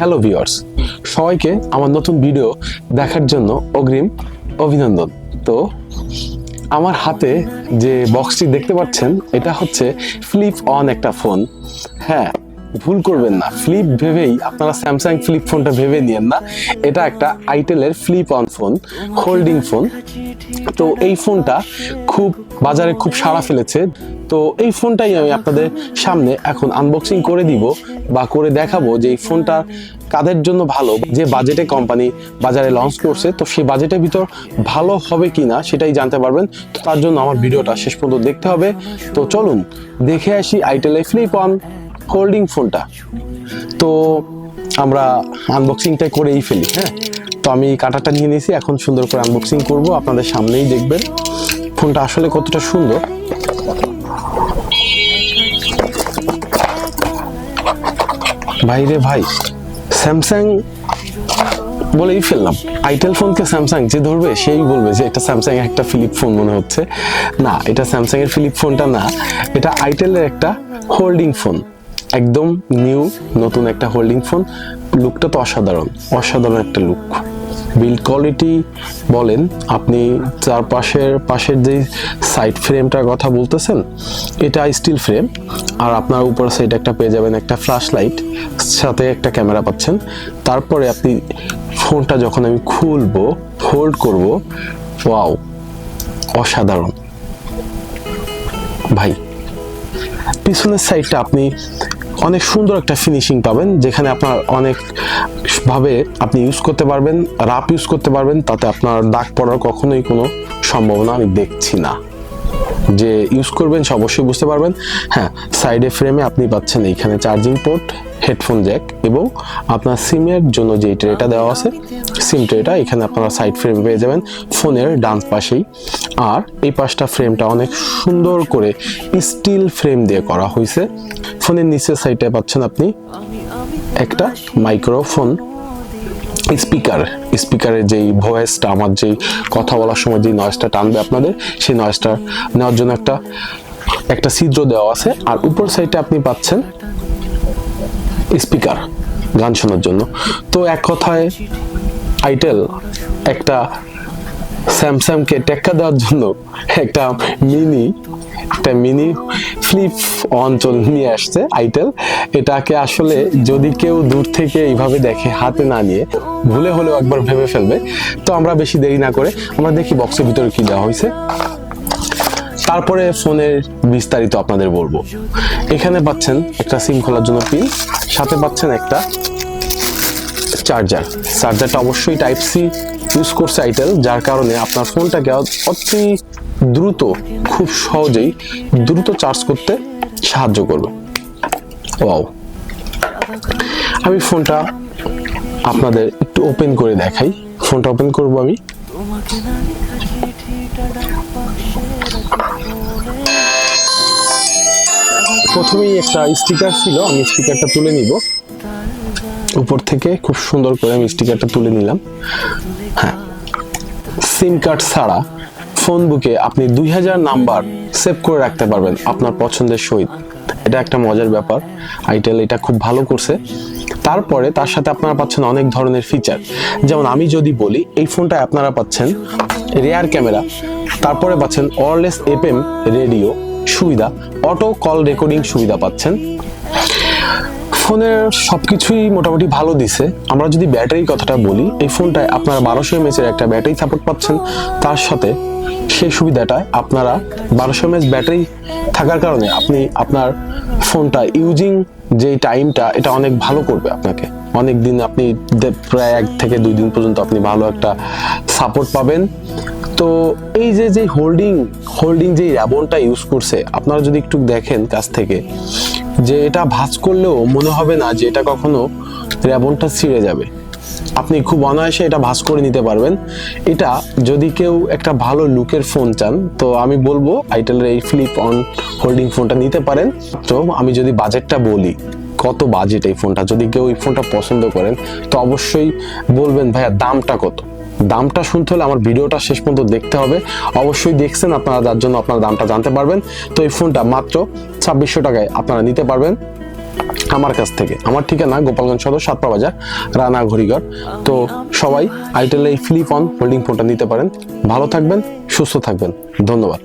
Hello viewers সবাইকে আমার নতুন ভিডিও দেখার জন্য অগ্রিম অভিনন্দন। তো, আমার হাতে যে বক্সটি দেখতে পাচ্ছেন, এটা হচ্ছে ফ্লিপ অন একটা ফোন হ্যাঁ ভুল করবেন না। ফ্লিপ ভেবেই আপনারা স্যামসাং ফ্লিপ ফোনটা ভেবে নিয়েন না। এটা একটা আইটেলের flip on phone holding phone তো এই ফোনটা খুব, বাজারে খুব সাড়া ফেলেছে। তো এই ফোনটাই আমি আপনাদের সামনে এখন আনবক্সিং করে দিব বা করে দেখাবো যে এই ফোনটা কাদের জন্য ভালো, যে বাজেটে কোম্পানি বাজারে লঞ্চ করছে, তো সেই বাজেটের ভিতর ভালো হবে কি না সেটাই জানতে পারবেন। তো তার জন্য আমার ভিডিওটা শেষ পর্যন্ত দেখতে হবে। তো চলুন দেখে আসি আইটেলের ফ্লিপ অন হোল্ডিং ফোনটা তো আমরা আনবক্সিংটা করেই ফেলি হ্যাঁ? তো আমি কাটাটা নিয়ে নিয়েছি, এখন সুন্দর করে আনবক্সিং করব। আপনাদের সামনেই দেখবেন ফোনটা আসলে কতটা সুন্দর। ভাইরে ভাই স্যামসাং বলেই ফেললাম। আইটেল ফোনকে স্যামসাং যে ধরবে, সেই বলবে যে এটা স্যামসাং এর একটা ফিলিপ ফোন মনে হচ্ছে। না, এটা স্যামসাং এর ফিলিপ ফোনটা না, এটা আইটেলের একটা হোল্ডিং ফোন একদম নিউ নতুন একটা হোল্ডিং ফোন লুকটা তো অসাধারণ অসাধারণ একটা লুক বিল্ড কোয়ালিটি বলেন, আপনি চারপাশের পাশের যে সাইড ফ্রেমটার কথা বলতেছেন, এটা স্টিল ফ্রেম আর আপনার উপর সাইড একটা পেয়ে যাবেন একটা ফ্ল্যাশ লাইট সাথে একটা ক্যামেরা পাচ্ছেন। তারপরে আপনি ফোনটা যখন আমি খুলবো হোল্ড করব ওয়াও অসাধারণ। ভাই, পিছনের সাইডটা আপনি অনেক সুন্দর একটা ফিনিশিং পাবেন, যেখানে আপনার অনেক ভাবে আপনি ইউজ করতে পারবেন রাপ ইউজ করতে পারবেন, তাতে আপনার দাগ পড়ার কখনোই কোনো সম্ভাবনা আমি দেখছি না। যে ইউজ করবেন সে অবশ্যই বুঝতে পারবেন। হ্যাঁ সাইডে ফ্রেমে আপনি পাচ্ছেন এইখানে চার্জিং পোর্ট হেডফোন জ্যাক এবং আপনার সিমের জন্য যে ট্রেটা দেওয়া আছে সিম ট্রেটা এখানে আপনারা সাইড ফ্রেম পেয়ে যাবেন ফোনের ডান পাশেই। আর এই পাশটা ফ্রেমটা অনেক সুন্দর করে স্টিল ফ্রেম দিয়ে করা হয়েছে ফোনের নিচের সাইডে পাচ্ছেন আপনি একটা মাইক্রোফোন স্পিকার। স্পিকারের যেই ভয়েসটা, আমার যেই কথা বলার সময় যেই নয়েজটা টানবে আপনাদের, সেই নয়েজটা নেওয়ার জন্য একটা একটা ছিদ্র দেওয়া আছে। আর উপর সাইডে আপনি পাচ্ছেন স্পিকার গান শোনার জন্য। তো এক কথায়, আইটেল একটা স্যামসাংকে টেক্কা দেওয়ার জন্য একটা মিনি একটা মিনি ফ্লিপ অঞ্চল নিয়ে আসছে আইটেল। এটাকে আসলে যদি কেউ দূর থেকে এইভাবে দেখে হাতে না নিয়ে, ভুলে হলেও একবার ভেবে ফেলবে। তো আমরা বেশি দেরি না করে আমরা দেখি বক্সের ভিতরে কি দেওয়া হয়েছে। তারপরে ফোনের বিস্তারিত আপনাদের বলব। এখানে পাচ্ছেন একটা সিম খোলার জন্য পিন, সাথে পাচ্ছেন একটা চার্জার। চার্জারটা অবশ্যই টাইপ সি ইউজ করছে আইটেল যার কারণে আপনার ফোনটাকে অতি দ্রুত, খুব সহজেই দ্রুত চার্জ করতে সাহায্য করবে। ওয়াও আমি ফোনটা আপনাদের একটু ওপেন করে দেখাই। ফোনটা ওপেন করব আমি। প্রথমেই একটা স্টিকার ছিল, আমি স্টিকারটা তুলে নিব। উপর থেকে খুব সুন্দর করে আমি স্টিকারটা তুলে নিলাম। হ্যাঁ। সিম কার্ড ছাড়া ফোন বুকে আপনি দুই হাজার নাম্বার সেভ করে রাখতে পারবেন আপনার পছন্দের সহিত। এটা একটা মজার ব্যাপার। আইটেল এটা খুব ভালো করছে। তারপরে তার সাথে আপনারা পাচ্ছেন অনেক ধরনের ফিচার যেমন আমি যদি বলি, এই ফোনটায় আপনারা পাচ্ছেন রেয়ার ক্যামেরা তারপরে পাচ্ছেন ওয়ারলেস এফএম রেডিও সুবিধা অটো কল রেকর্ডিং সুবিধা পাচ্ছেন। ফোনের সবকিছুই মোটামুটি ভালো দিছে। আমরা যদি ব্যাটারির কথাটা বলি, এই ফোনটায় আপনারা বারোশো এমএচের একটা ব্যাটারি সাপোর্ট পাচ্ছেন। তার সাথে সেই সুবিধাটায় আপনারা বারোশো এমএচ ব্যাটারি থাকার কারণে আপনি আপনার ফোনটা ইউজিং যে টাইমটা এটা অনেক ভালো করবে আপনাকে। অনেক দিন আপনি প্রায় এক থেকে দুই দিন পর্যন্ত আপনি ভালো একটা সাপোর্ট পাবেন। তো এই যে যে হোল্ডিং হোল্ডিং যে র্যাবনটা ইউজ করছে, আপনারা যদি একটু দেখেন কাছ থেকে যে এটা ভাঁজ করলেও মনে হবে না যে এটা কখনো র্যাবনটা ছিঁড়ে যাবে। আপনি খুব অনায়াসে এটা ভাঁজ করে নিতে পারবেন। এটা যদি কেউ একটা ভালো লুকের ফোন চান, তো আমি বলব আইটেলের এই ফ্লিপ অন হোল্ডিং ফোনটা নিতে পারেন। তো আমি যদি বাজেটটা বলি, কত বাজেট এই ফোনটা যদি কেউ এই ফোনটা পছন্দ করেন, তো অবশ্যই বলবেন, ভাইয়া, দামটা কত? দামটা শুনতে হলে আমার ভিডিওটা শেষ পর্যন্ত দেখতে হবে। অবশ্যই দেখছেন আপনারা, যার জন্য আপনারা দামটা জানতে পারবেন। তো এই ফোনটা মাত্র ছাব্বিশশো টাকায় আপনারা নিতে পারবেন আমার কাছ থেকে। আমার ঠিকানা গোপালগঞ্জ সদর, সাতপা বাজার, রানা ঘড়িঘর। তো সবাই আইটেল এই ফ্লিপ হোল্ডিং ফোনটা নিতে পারেন। ভালো থাকবেন, সুস্থ থাকবেন। ধন্যবাদ।